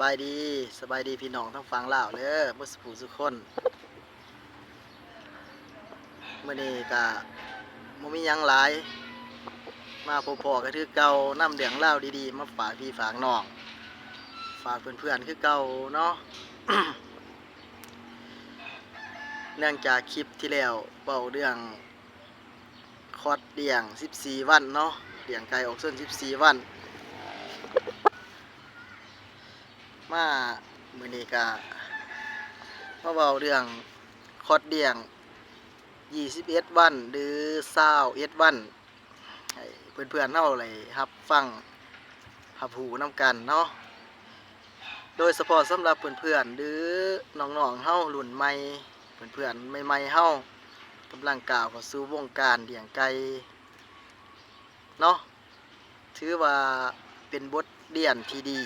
บายดีสบายดีพี่น้องทั้งฟังเลาเด้อบ่สุผู้สุกคนเมื้อนี้ก็บ่มียังหลาย มาพบๆก็คือเก่าน้ำเรื่องราดีๆ มาฝากพี่ฝากน้อง ฝากเพื่อนๆคือเก่าเนาะเนื่องจากคลิปที่แล้วเบาเรื่องคอดเดี่ยง 14 วันเนาะเดี่ยงไก่ออกเส้น 14 วัน มามือนี้กะมาเบาเรื่องคอดเดี่ยง21วันหรือ21วันให้เพื่อนๆเฮาเลยรับฟังรับหูน้ำกันเนาะโดยเฉพาะสำหรับเพื่อนๆหรือน้องๆเฮารุ่นใหม่เพื่อนๆใหม่ๆเฮากำลังก้าวเข้าสู่วงการเลี้ยงไก่เนาะถือว่าเป็นบทเรียนที่ดี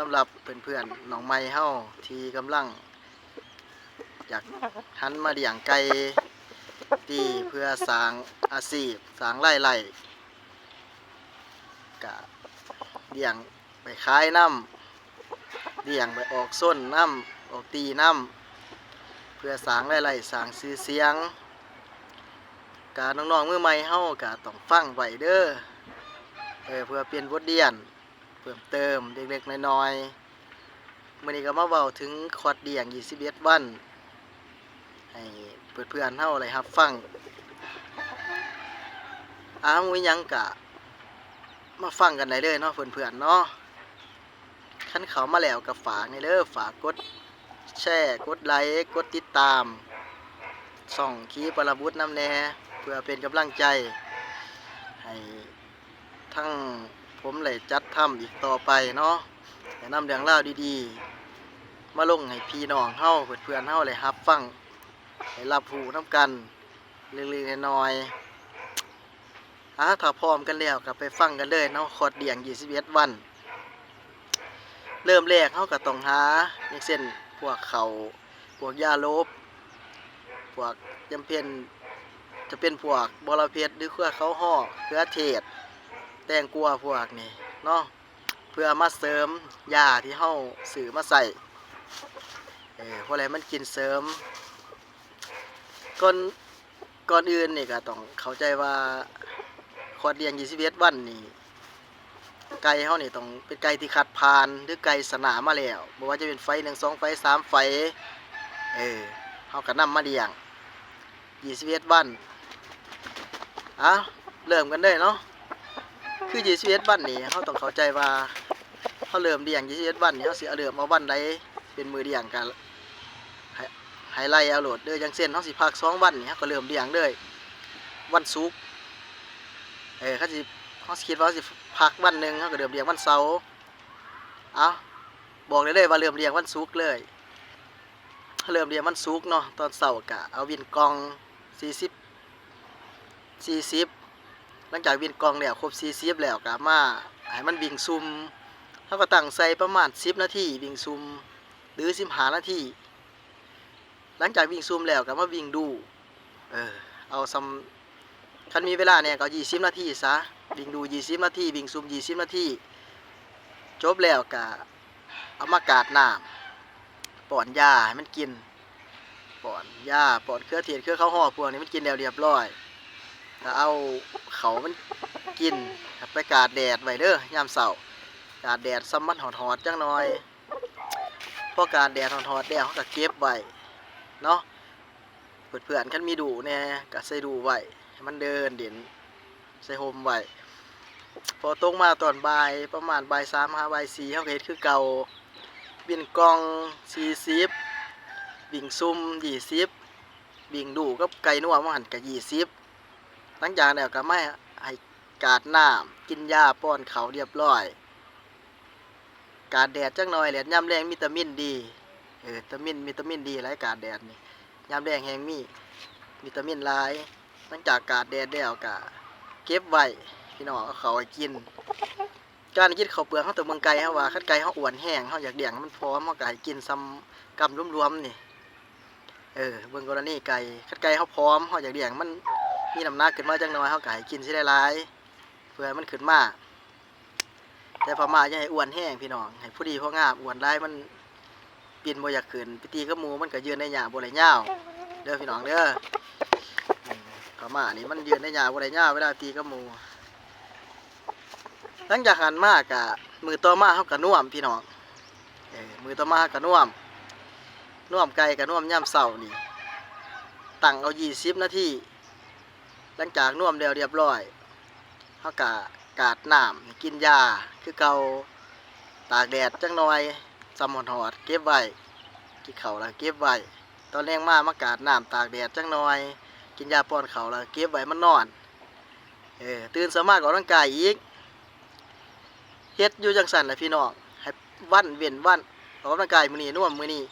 สำหรับเพื่อนๆน้องใหม่เฮาที่กำลัง อยากหันมาเลี้ยงไก่ดีเพื่อสร้างอาชีพสร้างรายได้กะเลี้ยงไปขายน้ำเลี้ยงไปออกส้นน้ำออกตีน้ำเพื่อสร้างรายได้สร้างชื่อเสียงกาน้องๆมือใหม่เฮากะต้องฟังไว้เด้อเออเพื่อเปลี่ยนบทเรียน พิ่มเติมเล็กๆน้อยๆมื่อนี้ก็มาเว้าถึงคอร์ดเดียง21วัน ให้เพื่อนๆเฮาเลยครับฟังอ้าวมีหยังกะ มาฟังกันได้เลยเนาะเพื่อนๆเนาะคันเขามาแล้วก็ฝากในเด้อฝากกดแชร์กดไลค์กดติดตามส่องคีปรบุตรน้ำแน่เพื่อเป็นกำลังใจ ให้ทั้ง ผมเลยจัดทำอีกต่อไปเนาะแต่นำเรื่องราดีๆ มาลงให้พี่น้องเฮาเพื่อนๆเฮาเลยรับฟังให้รับรู้น้ำกันเล็กๆน้อยๆอะถ้าพร้อมกันแล้วก็ไปฟังกันเลยเนาะคอดเดียง21วัน เริ่มแรกเฮาก็ต้องหาอย่างเช่นพวกเขาพวกยาลบพวกจำเป็นจะเป็นพวกบอระเพ็ดหรือเครือเขาห่อเครือเทศ แตงกลัวพวกนี่เนาะเพื่อมาเสริมยาที่เฮาสื่อมาใส่เออพราะอะไรมันกินเสริมก่อนก่อนอื่นนี่ก็ต้องเข้าใจว่าคอดเดียง21วันนี่ไก่เฮานี่ต้องเป็นไก่ที่คัดผ่านหรือไก่สนามมาแล้วบ่ว่าจะเป็นไฟ1 2ไฟ3ไฟเออเฮาก็นำมาเลี้ยง21วันอะเริ่มกันเลยเนาะ คือ21วันนี่เขาต้องเข้าใจว่าเขาเริ่มเลี้ยง21วันนี่เขาเสิเอาเริ่มเอาวันใดเป็นมือเลี้ยงกันให้ให้ไล่เอาโหลดเด้อย่างเช่นเขาสิพัก2วันนี่เขาก็เริ่มเลี้ยงเลยวันศุกร์เออเขาสิเขาสิคิดว่าเขาสิพักวันหนึ่งเขาก็เริ่มเลี้ยงวันเสาร์เอาบอกได้เลยว่าเริ่มเลี้ยงวันศุกร์เลยเริ่มเลี้ยงวันศุกร์เนาะตอนเสาร์กะเอาวินกอง40 40 หลังจากวิ่งกองแล้วครบ40แล้วก็มาให้มันวิ่งซุ่มเขาก็ตั้งใส่ประมาณ10นาทีวิ่งซุ่มหรือ15นาทีหลังจากวิ่งซุ่มแล้วก็มาวิ่งดู เออเอาซ้ำคันมีเวลาเนี่ยก็20นาทีซะวิ่งดู20นาทีวิ่งซุ่ม20นาทีจบแล้วก็เอามากาดน้ำป้อนยาให้มันกินป้อนยาป้อนเครือเทียนเครือข้าวห่อพวกนี้มันกินแล้วเรียบร้อย ก็เอาเขามันกินครับไปกาดแดดไว้เด้อยามเสาร์กาดแดดซ้ำมันหอดๆจังหน่อยพอกาดแดดหอดๆแล้วเขาก็เก็บไว้เนาะเพื่อนๆคันมีดูแน่ก็ใส่ดูไว้ให้มันเดินเด่นใส่โฮมไว้พอตรงมาตอนบ่ายประมาณบ่ายสามหาบ่ายสี่เขาเฮ็ดคือเก่าบินกองสี่สิบบิ่งซุ่มยี่สิบบิ่งดูกับไก่นัวมันหันกับยี่สิบ หลังจากนั้นก็ไม่ให้กาดน้ำกินยาป้อนเขาเรียบร้อย กาดแดดจังหน่อยแหละยามแรงวิตามินดีเออตามินวิตามินดีหลายกาดแดดนี่ยามแรงแหงมีวิตามินหลายหลังจากกาดแดดแล้วก็เก็บไว้พี่น้องเอาเขาไปกิน การกินข้าวเปลือกเขาตัวเมืองไก่เขาว่าคัดไก่เขาอ้วนแห้งเขาอยากเลี้ยงมันพร้อมเขาก็ให้กินซ้ำกำรวมๆนี่เออเบิ่งกรณีไก่คัดไก่เขาพร้อมเขาอยากเลี้ยงมัน มีน้ำหนักขึ้นมาจังน้อยเขาก็ให้กินสิได้หลายเพื่อมันขึ้นมาแต่พม่าอย่าให้อ้วนแห้งพี่น้องให้ผู้ดีพองามอ้วนได้มันปีนบ่อยากขึ้นไปตีกับหมูมันก็ยืนในหญ้าบ่ได้ยาเด้อพี่น้องเด้ออืมพม่านี่มันยืนในหญ้าบ่ได้ยาเวลาตีกับหมูหลังจากหันมากะมือต่อมาเฮาก็น่วมพี่น้องเออมือต่อมาก็น่วมน่วมไก่ก็น่วมย่ำเช้านี่ตั้งเอา20นาที หลังจากน่วมแล้วเรียบร้อยเฮาก็กาดน้ำกินยาคือเก่าตากแดดจังหน่อยสำหอนหอดเก็บไว้กินข้าแล้วเก็บไว้ตอนแรงมามากาดน้ำตากแดดจังหน่อย กินยาป้อนเขาแล้วเก็บไว้มันนอนเออตื่นสามารถออกกำลังกายอีกเฮ็ดอยู่จังสันแหละพี่น้องให้วันเว้นวันออกกำลังกายมือนี้น่วมมือนี้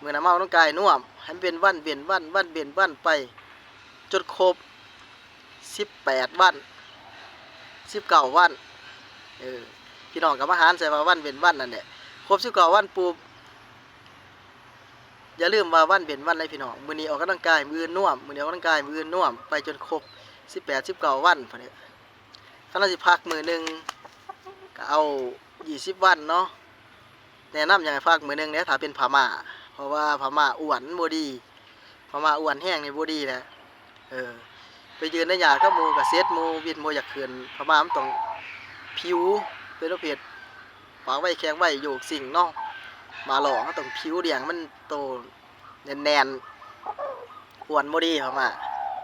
มือหน้ามาออกกำลังกายน่วมให้มันเป็นวันเว้นวันวันเว้นวันไปจนครบ 18วัน19วันเออพี่น้องกับมาหารใส่ว่าวันเว้นวันนั่นแหละครบ19วันปุ๊บอย่าลืมว่าวันเว้นวันเลยพี่น้องมือนี้ออกกำลังกายมือน่วมมือนี้ออกกำลังกายมือน่วมไปจนครบสิบแปดสิบเก้าวันพอนี้ถ้าเราสิพักมือหนึ่งก็เอายี่สิบวันเนาะแนะนำอย่างไรพักมือหนึ่งเนี่ยถ้าเป็นผาม่าเพราะว่าผาม่าอ้วนบดีผาม่าอ้วนแห้งในบดีแหละเออ ไปยืนในหยาก็มูกับเซตมูวินโมอยากเขื่อนผาม่ามต้องผิวเป็นโรคเผ็ดปากไว้แข็งไว้โยกสิ่งเนาะมาหลอกต้องผิวเดียงมันโตแน่นๆอ้วนบดีผาม่า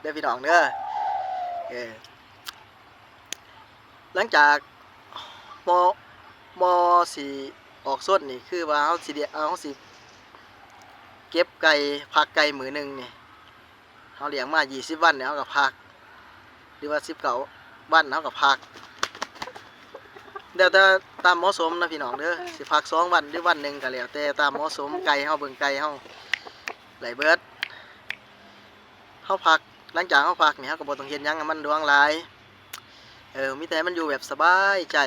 เด้อพี่น้องเด้อเออหลังจากมมสีออกส้นนี่คือว่าเขาสิเดียเขาสิเก็บไก่พักไก่มือหนึ่งนี่ เขาเลี้ยงมา 20 วันเนี่ยเขาก็พัก หรือว่า19วันเขาก็พักเดี๋ยวแต่ตามเหมาะสมนะพี่น้องเด้อสิพักสองวันหรือวันหนึ่งก็แล้วแต่ตามเหมาะสมไก่เขาเบิ่งไก่เขาไหลเบิดเขาพักหลังจากเขาพักเนี่ยเขาก็บ่ต้องเฮ็ดหยังให้มันดวงหลายเออมีแต่มันอยู่แบบสบายใจ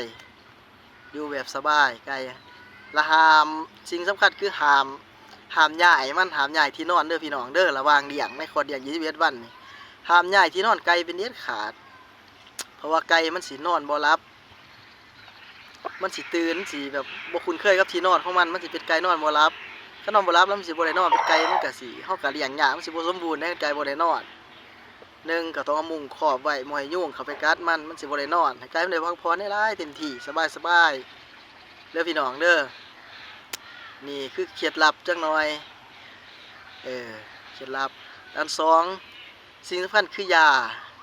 อยู่แบบสบายไกลละหามสิ่งสำคัญคือหาม หามย้ายมันหามย้ายที่นอนเด้อพี่น้องเด้อระวางเลี้ยงในคอเลี้ยง21วันนี่หามย้ายที่นอนไก่เป็นเด็ดขาด เพราะว่าไก่มันสินอนบ่หลับ มันสิตื่นสิแบบบ่คุ้นเคยกับที่นอนของมันมันสิเป็นไก่นอนบ่หลับถ้านอนบ่หลับแล้วมันสิบ่ได้นอนเป็นไก่มันก็สิเฮาก็เลี้ยงยากมันสิบ่สมบูรณ์ในไก่บ่ได้นอนหนึ่งก็ต้องเอามุงขอบไว้มให้ยุ่งเขาไปกัดมันมันสิบ่ได้นอนให้ไก่มันได้พักผ่อนได้หลายเต็มที่สบายสบายเด้อพี่น้องเด้อ นี่คือเคล็ดลับจังหน่อย เออ เคล็ดลับ อันสอง สิ่งสำคัญคือยา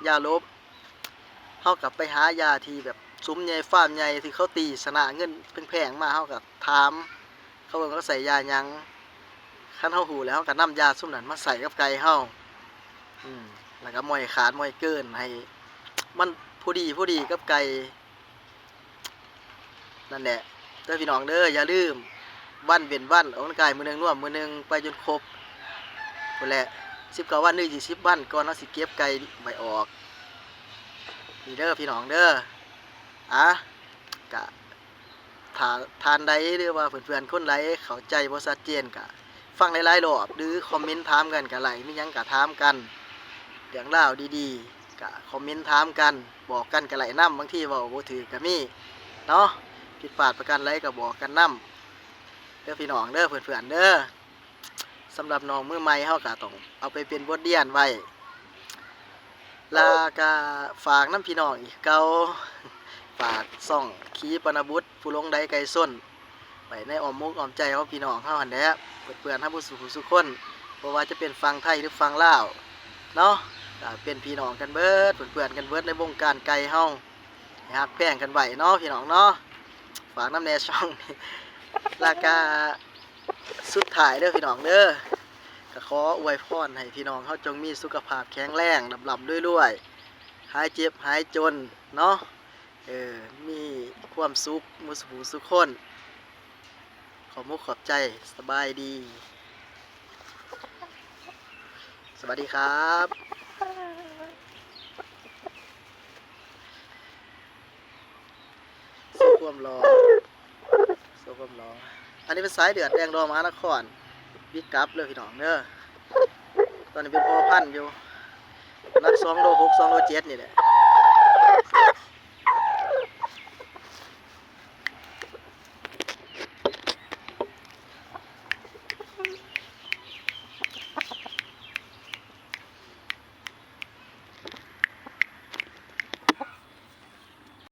ยาลบเฮากลับไปหายาที่แบบซุ้มใหญ่ฟ้ามใหญ่ที่เขาตีสนะเงินแพงๆมาเฮากับถาม เขาเบิ่งเขาใส่ยายังคันเฮาหูแล้วเฮาก็นำยาซุมนั้นมาใส่กับไก่เฮาอืมแล้วก็มอยขาดมอยเกินให้ มันผู้ดีผู้ดีกับไก่นั่นแหละเด้อพี่น้องเด้ออย่าลืม วันเว้นวันออกกำลังกายมือหนึ่งน่วมมือหนึ่งไปจนครบนั่นแหละสิบเก้าวันหรือยี่สิบวันก่อนเราสิเก็บไก่ใบออกนี่เด้อพี่น้องเด้ออะกะถ้าทานใดหรือว่าเพื่อนๆคนใดเข้าใจบ่ชัดเจนกะ ฟังหลายๆรอบหรือคอมเมนต์ถามกันกะไหลมีหยังกะถามกันเรื่องราวดีๆก็คอมเมนต์ถามกัน บอกกันกันไหลน้ำบางทีเว่าบ่ถือก็มีเนาะผิดพลาดประกันไรก็บอกกันน้ำ ด้อพี่น้องเด้อเพื่อนๆเด้อสำหรับน้องมือใหม่เฮาก็ต้องเอาไปเป็นบทเรียนไว้ลาก็ฝากน้ำพี่น้องอีกเก่าฝากซ่องขีปนบุตรผู้ลงใดไกลส้นไปในออมมุกออมใจของพี่น้องเฮาหันแหละเพื่อนๆทั้งผู้สุขสุขคนบ่ว่าจะเป็นฟังไทยหรือฟังลาวเนาะเป็นพี่น้องกันเบิดเพื่อนๆกันเบิดในวงการไก่เฮาห้ฮักแพงกันไหวเนาะพี่น้องเนาะฝากน้ำแน่ช่อง ราคาสุดท้ายเด้อพี่น้องเด้อก็ขออวยพรให้พี่น้องเฮาจงมีสุขภาพแข็งแรงลำๆด้วยๆหายเจ็บหายจนเนาะเออมีความสุขมุสบูสุขคน ขอมุกขอบใจสบายดี สวัสดีครับความรอ สู้ความรออันนี้เป็นสายเดือดแดงรอมานครวิกกับเลยพี่น้องเด้อตอนนี้เป็นพ่อพันอยู่นักสองโลหกสองโลเจ็ดนี่แหละ